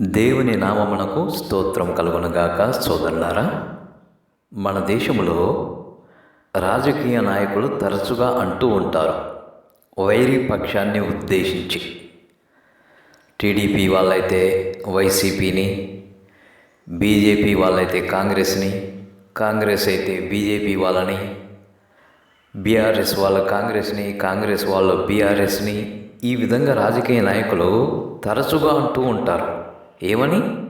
దేవుని నామమునకు స్తోత్రం కలుగునగాక సోదరులారా. మన దేశంలో రాజకీయ నాయకులు తరచుగా అంటూ ఉంటారు వైరి పక్షాన్ని ఉద్దేశించి. టీడీపీ వాళ్ళైతే వైసీపీని బీజేపీ వాళ్ళైతే కాంగ్రెస్ని కాంగ్రెస్ అయితే బీజేపీ వాళ్ళని బీఆర్ఎస్ వాళ్ళ కాంగ్రెస్ని కాంగ్రెస్ వాళ్ళు బీఆర్ఎస్ని ఈ విధంగా రాజకీయ నాయకులు తరచుగా అంటూ ఉంటారు. ఏమని?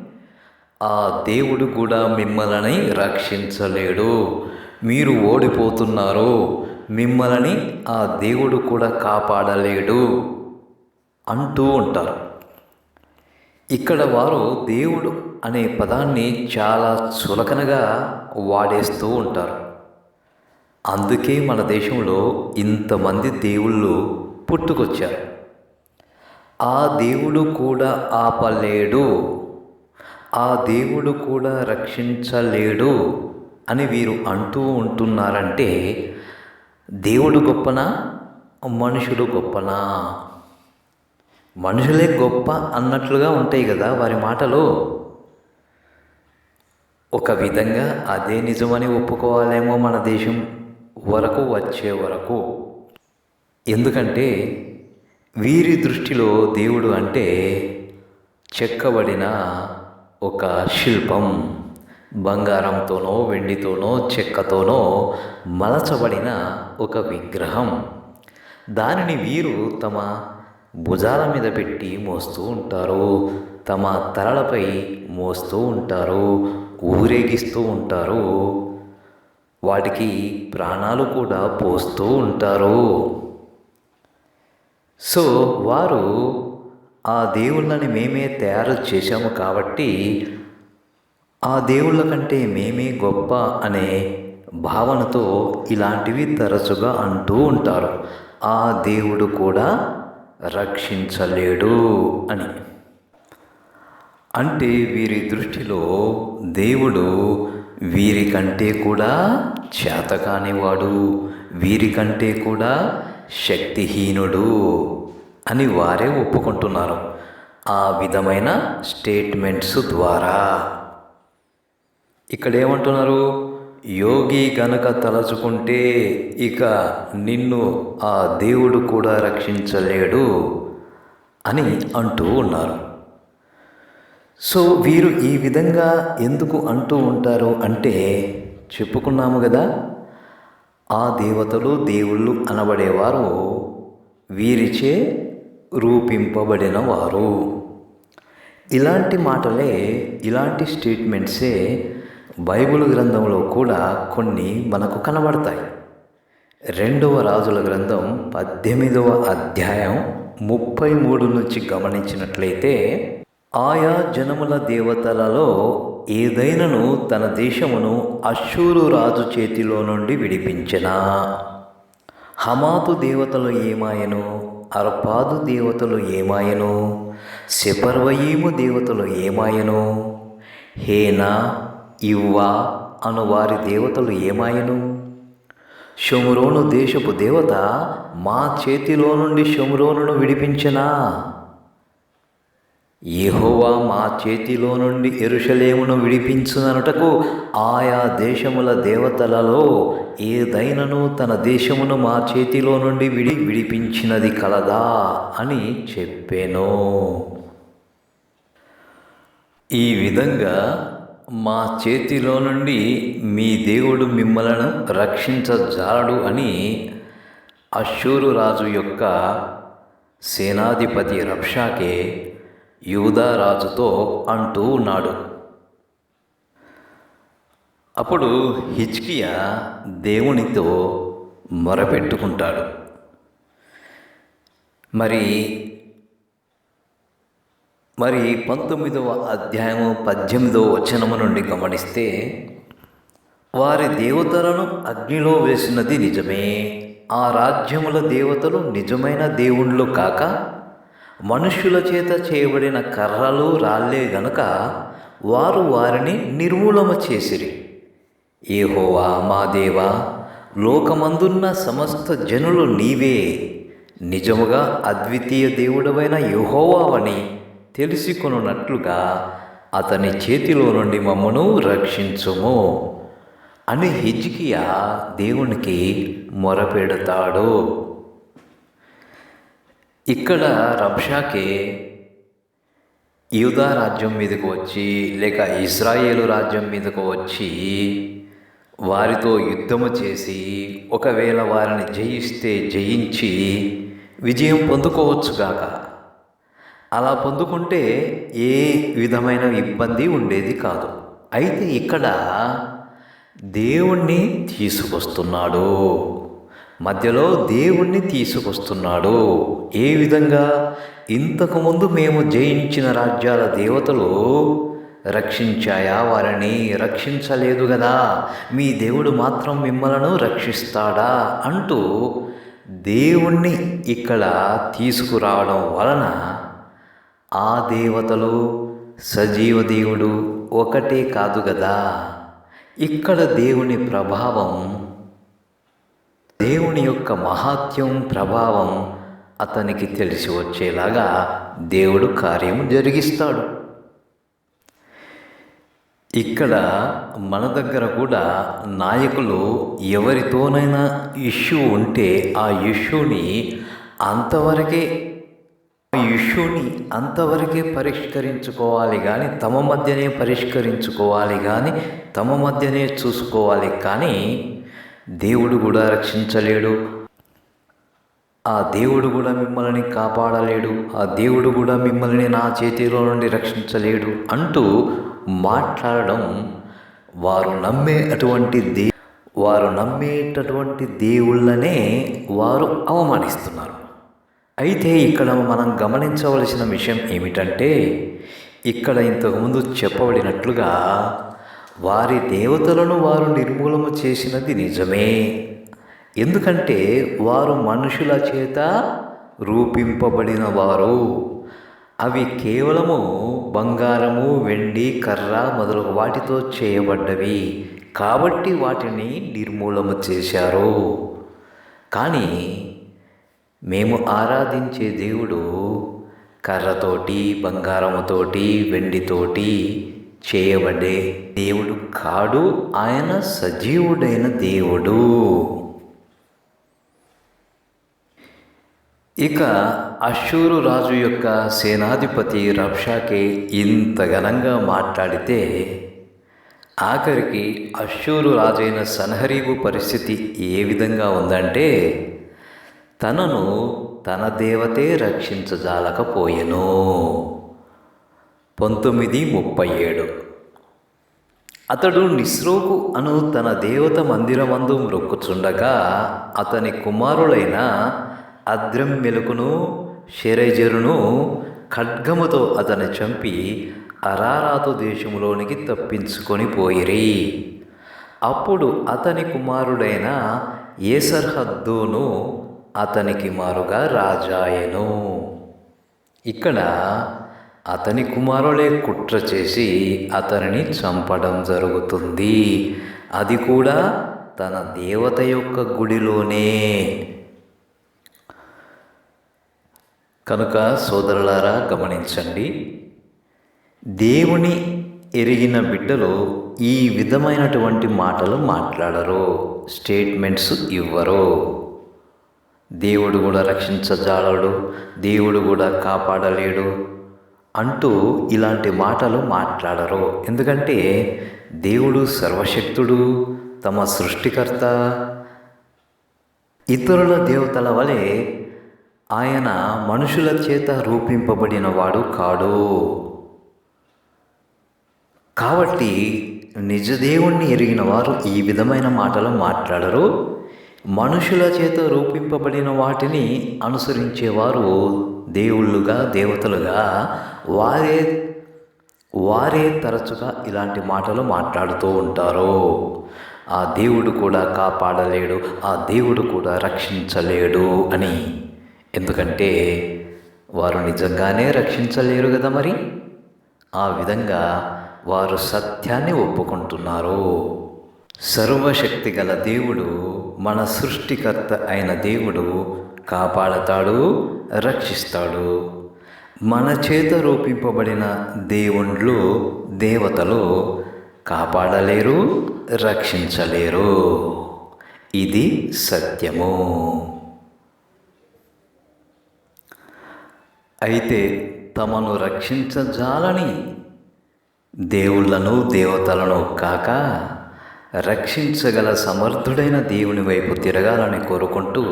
ఆ దేవుడు కూడా మిమ్మల్ని రక్షించలేడు. మీరు ఓడిపోతున్నారు. మిమ్మల్ని ఆ దేవుడు కూడా కాపాడలేడు అంటూ ఉంటారు. ఇక్కడ వారు దేవుడు అనే పదాన్ని చాలా చులకనగా వాడేస్తూ ఉంటారు. అందుకే మన దేశంలో ఇంతమంది దేవుళ్ళు పుట్టుకొచ్చారు. ఆ దేవుడు కూడా ఆపలేడు. ఆ దేవుడు కూడా రక్షించలేడు అని వీరు అంటూ ఉంటున్నారంటే దేవుడు గొప్పనా? మనుషుడు గొప్పనా? మనుషులే గొప్ప అన్నట్లుగా ఉంటాయి కదా వారి మాటలు. ఒక విధంగా అదే నిజమని ఒప్పుకోవాలేమో మన దేశం వరకు వచ్చే వరకు. ఎందుకంటే వీరి దృష్టిలో దేవుడు అంటే చెక్కబడిన ఒక శిల్పం. బంగారంతోనో వెండితోనో చెక్కతోనో మలచబడిన ఒక విగ్రహం. దానిని వీరు తమ భుజాల మీద పెట్టి మోస్తూ ఉంటారు. తమ తలలపై మోస్తూ ఉంటారు. ఊరేగిస్తూ ఉంటారు. వాటికి ప్రాణాలు కూడా పోస్తూ ఉంటారు. సో వారు ఆ దేవుళ్ళని మేమే తయారు చేశాము కాబట్టి ఆ దేవుళ్ళ కంటే మేమే గొప్ప అనే భావనతో ఇలాంటివి తరచుగా అంటూ ఉంటారు. ఆ దేవుడు కూడా రక్షించలేడు అని. అంటే వీరి దృష్టిలో దేవుడు వీరికంటే కూడా చేతకానివాడు. వీరికంటే కూడా శక్తిహీనుడు అని వారే ఒప్పుకుంటున్నారు. ఆ విధమైన స్టేట్మెంట్స్ ద్వారా. ఇక్కడ ఏమంటున్నారు యోగి గనక తలచుకుంటే ఇక నిన్ను ఆ దేవుడు కూడా రక్షించలేడు అని అంటూ ఉన్నారు. సో వీరు ఈ విధంగా ఎందుకు అంటూ ఉంటారు అంటే చెప్పుకున్నాము కదా ఆ దేవతలు దేవుళ్ళు అనబడేవారు. వీరిచే రూపింపబడిన వారు ఇలాంటి మాటలే ఇలాంటి స్టేట్మెంట్సే బైబిల్ గ్రంథంలో కూడా కొన్ని మనకు కనబడతాయి. రెండవ రాజుల గ్రంథం పద్దెనిమిదవ అధ్యాయం ముప్పై మూడు నుంచి గమనించినట్లయితే ఆయా జనముల దేవతలలో ఏదైనను తన దేశమును అశ్షూరు రాజు చేతిలో నుండి విడిపించిన. హమాతు దేవతలు ఏమాయను? అర్పాదు దేవతలు ఏమాయను? శిపర్వయీము దేవతలు ఏమాయను? హేనా ఇవ్వా అను వారి దేవతలు ఏమాయను? షమురోను దేశపు దేవత మా చేతిలో నుండి షమురోనును విడిపించనా? యెహోవా మా చేతిలో నుండి ఎరుషలేమును విడిపించుననుటకు ఆయా దేశముల దేవతలలో ఏదైనను తన దేశమును మా చేతిలో నుండి విడి విడిపించినది కలదా అని చెప్పాను. ఈ విధంగా మా చేతిలో నుండి మీ దేవుడు మిమ్మలను రక్షించజాలడు అని అశ్షూరు రాజు యొక్క సేనాధిపతి రక్షాకే యూదారాజుతో అంటూ ఉన్నాడు. అప్పుడు హిచ్కియా దేవునితో మొరపెట్టుకుంటాడు. మరి మరి పంతొమ్మిదవ అధ్యాయము పద్దెనిమిదవ వచనము నుండి గమనిస్తే వారి దేవతలను అగ్నిలో వేసినది నిజమే. ఆ రాజ్యముల దేవతలు నిజమైన దేవుళ్ళు కాక మనుష్యుల చేత చేయబడిన కర్రలు రాళ్ళే గనుక వారు వారిని నిర్మూలన చేసిరి. ఏహోవా మా దేవా లోకమందున్న సమస్త జనులు నీవే. నిజముగా అద్వితీయ దేవుడవైన యహోవావని తెలుసుకొనున్నట్లుగా అతని చేతిలో నుండి మమ్మను రక్షించుము. అని హిజ్కియా దేవునికి మొరపెడతాడు. ఇక్కడ రబ్షాకే యూదా రాజ్యం మీదకు వచ్చి లేక ఇజ్రాయేలు రాజ్యం మీదకు వచ్చి వారితో యుద్ధము చేసి ఒకవేళ వారిని జయిస్తే జయించి విజయం పొందుకోవచ్చుగాక అలా పొందుకుంటే ఏ విధమైన ఇబ్బంది ఉండేది కాదు. అయితే ఇక్కడ దేవుణ్ణి తీసుకొస్తున్నాడు. మధ్యలో దేవుణ్ణి తీసుకొస్తున్నాడు. ఏ విధంగా? ఇంతకుముందు మేము జయించిన రాజ్యాల దేవతలు రక్షించాయా? వారిని రక్షించలేదు కదా మీ దేవుడు మాత్రం మిమ్మలను రక్షిస్తాడా? అంటూ దేవుణ్ణి ఇక్కడ తీసుకురావడం వలన ఆ దేవతలు సజీవ దేవుడు ఒకటే కాదు కదా ఇక్కడ దేవుని ప్రభావం దేవుని యొక్క మహాత్యం ప్రభావం అతనికి తెలిసి వచ్చేలాగా దేవుడు కార్యం జరిగిస్తాడు. ఇక్కడ మన దగ్గర కూడా నాయకులు ఎవరితోనైనా ఇష్యూ ఉంటే ఆ ఇష్యూని అంతవరకే ఆ ఇష్యూని అంతవరకే పరిష్కరించుకోవాలి కానీ తమ మధ్యనే పరిష్కరించుకోవాలి కానీ తమ మధ్యనే చూసుకోవాలి కానీ దేవుడు కూడా రక్షించలేడు. ఆ దేవుడు కూడా మిమ్మల్ని కాపాడలేడు. ఆ దేవుడు కూడా మిమ్మల్ని నా చేతిలో నుండి రక్షించలేడు అంటూ మాట్లాడడం వారు నమ్మే అటువంటి దే వారు నమ్మేటటువంటి దేవుళ్ళనే వారు అవమానిస్తున్నారు. అయితే ఇక్కడ మనం గమనించవలసిన విషయం ఏమిటంటే ఇక్కడ ఇంతకుముందు చెప్పబడినట్లుగా వారి దేవతలను వారు నిర్మూలన చేసినది నిజమే. ఎందుకంటే వారు మనుషుల చేత రూపింపబడిన వారు అవి కేవలము బంగారము వెండి కర్ర మొదలగు వాటితో చేయబడ్డవి. కాబట్టి వాటిని నిర్మూలన చేశారు. కానీ మేము ఆరాధించే దేవుడు కర్రతోటి బంగారముతోటి వెండితోటి చేయబడే దేవుడు కాడు ఆయన సజీవుడైన దేవుడు. ఇక అశూరు రాజు యొక్క సేనాధిపతి రబ్షాకే ఇంత ఘనంగా మాట్లాడితే ఆఖరికి అశూరు రాజైన సన్హరీబు పరిస్థితి ఏ విధంగా ఉందంటే తనను తన దేవతే రక్షించజాలకపోయెను. పంతొమ్మిది ముప్పై ఏడు. అతడు నిస్రోకు అను తన దేవత మందిరమందు మ్రొక్కుచుండగా అతని కుమారులైన అద్రం మెలుకును షెరెజరును ఖడ్గముతో అతని చంపి అరారాతు దేశంలోనికి తప్పించుకొని పోయిరి. అప్పుడు అతని కుమారుడైన ఏసర్హద్దును అతనికి మారుగా రాజాయను. ఇక్కడ అతని కుమారులే కుట్ర చేసి అతనిని చంపడం జరుగుతుంది. అది కూడా తన దేవత యొక్క గుడిలోనే. కనుక సోదరులారా గమనించండి. దేవుని ఎరిగిన బిడ్డలు ఈ విధమైనటువంటి మాటలు మాట్లాడరు స్టేట్మెంట్స్ ఇవ్వరు. దేవుడు కూడా రక్షించజాలడు దేవుడు కూడా కాపాడలేడు. అంటూ ఇలాంటి మాటలు మాట్లాడరు. ఎందుకంటే దేవుడు సర్వశక్తుడు తమ సృష్టికర్త. ఇతరుల దేవతల వలె ఆయన మనుషుల చేత రూపింపబడిన వాడు కాడు. కాబట్టి నిజదేవుణ్ణి ఎరిగిన వారు ఈ విధమైన మాటలు మాట్లాడరు. మనుషుల చేత రూపింపబడిన వాటిని అనుసరించేవారు దేవుళ్ళుగా దేవతలుగా. వారే వారే తరచుగా ఇలాంటి మాటలు మాట్లాడుతూ ఉంటారు. ఆ దేవుడు కూడా కాపాడలేడు ఆ దేవుడు కూడా రక్షించలేడు అని. ఎందుకంటే వారు నిజంగానే రక్షించలేరు కదా మరి? ఆ విధంగా వారు సత్యాన్ని ఒప్పుకుంటున్నారు. సర్వశక్తి గల దేవుడు మన సృష్టికర్త అయిన దేవుడు కాపాడతాడు రక్షిస్తాడు. మన చేత రూపింపబడిన దేవుళ్ళు దేవతలు కాపాడలేరు రక్షించలేరు. ఇది సత్యము. అయితే తమను రక్షించజాలని దేవుళ్ళను దేవతలను కాక రక్షించగల సమర్థుడైన దేవుని వైపు తిరగాలని కోరుకుంటూ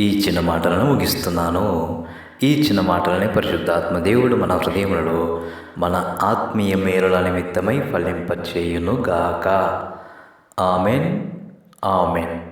ఈ చిన్న మాటలను ముగిస్తున్నాను. ఈ చిన్న మాటలని పరిశుద్ధాత్మ దేవుడు మన హృదయములలో మన ఆత్మీయ మేలుల నిమిత్తమై ఫలింపచేయును గాక ఆమెన్. ఆమెన్.